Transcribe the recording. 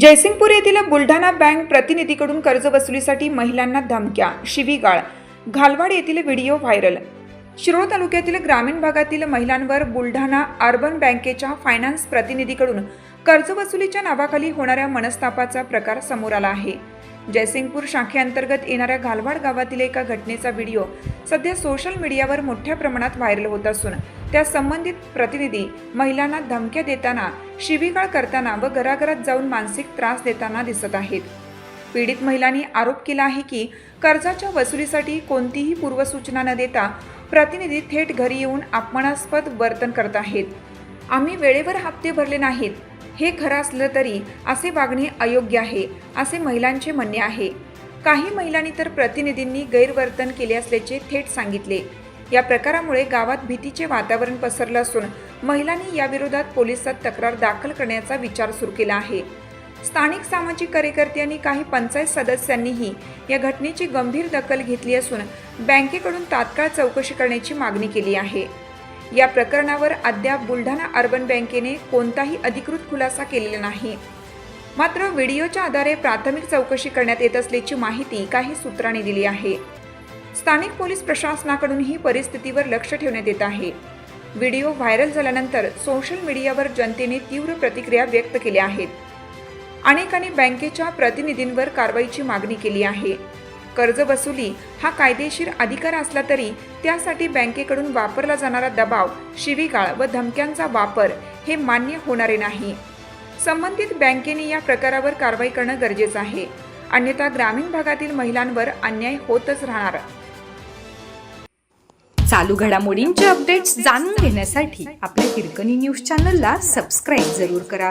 जयसिंगपूर येथील बुलढाणा बँक प्रतिनिधीकडून कर्ज वसुलीसाठी महिलांना धमक्या शिवीगाळ. घालवाड येथील व्हिडिओ व्हायरल. शिरोळ तालुक्यातील ग्रामीण भागातील महिलांवर बुलढाणा अर्बन बँकेच्या फायनान्स प्रतिनिधीकडून कर्जवसुलीच्या नावाखाली होणाऱ्या मनस्तापाचा प्रकार समोर आला आहे. जयसिंगपूर शाखेअंतर्गत येणाऱ्या घालवाड गावातील एका घटनेचा व्हिडिओ सध्या सोशल मीडियावर मोठ्या प्रमाणात व्हायरल होत असून त्या संबंधित प्रतिनिधी महिलांना धमक्या देताना शिवीगाळ करताना व घराघरात जाऊन मानसिक त्रास देताना दिसत आहेत. पीडित महिलांनी आरोप केला आहे की कर्जाच्या वसुलीसाठी कोणतीही पूर्वसूचना न देता प्रतिनिधी थेट घरी येऊन अपमानास्पद वर्तन करत आहेत. आम्ही वेळेवर हप्ते भरले नाहीत. हे खरं असलं तरी असे वागणे अयोग्य आहे असे महिलांचे म्हणणे आहे. काही महिलांनी तर प्रतिनिधींनी गैरवर्तन केले असल्याचे थेट सांगितले. या प्रकारामुळे गावात भीतीचे वातावरण पसरलं असून महिलांनी याविरोधात पोलिसात तक्रार दाखल करण्याचा विचार सुरू केला आहे. स्थानिक सामाजिक कार्यकर्ते आणि काही पंचायत सदस्यांनीही या घटनेची गंभीर दखल घेतली असून बँकेकडून तात्काळ चौकशी करण्याची मागणी केली आहे. या प्रकरणावर अद्याप बुलढाणा अर्बन बँकेने कोणताही अधिकृत खुलासा केलेला नाही. मात्र व्हिडिओच्या आधारे प्राथमिक चौकशी करण्यात येत असल्याची माहिती काही सूत्रांनी दिली आहे. स्थानिक पोलीस प्रशासनाकडूनही परिस्थितीवर लक्ष ठेवण्यात येत आहे. व्हिडिओ व्हायरल झाल्यानंतर सोशल मीडियावर जनतेने तीव्र प्रतिक्रिया व्यक्त केल्या आहेत. अनेकांनी बँकेच्या प्रतिनिधींवर कारवाईची मागणी केली आहे. कर्ज वसुली हा कायदेशीर अधिकार असला तरी त्यासाठी बँकेकडून वापरला जाणारा दबाव शिवीगाळ व धमक्यांचा वापर हे मान्य होणारे नाही. संबंधित बँकेने या प्रकारावर कारवाई करणं गरजेचं आहे. अन्यथा ग्रामीण भागातील महिलांवर अन्याय होतच राहणार. चालू घडामोडींचे अपडेट्स जाणून घेण्यासाठी आपल्या हिरकणी न्यूज चॅनलला सबस्क्राईब जरूर करा.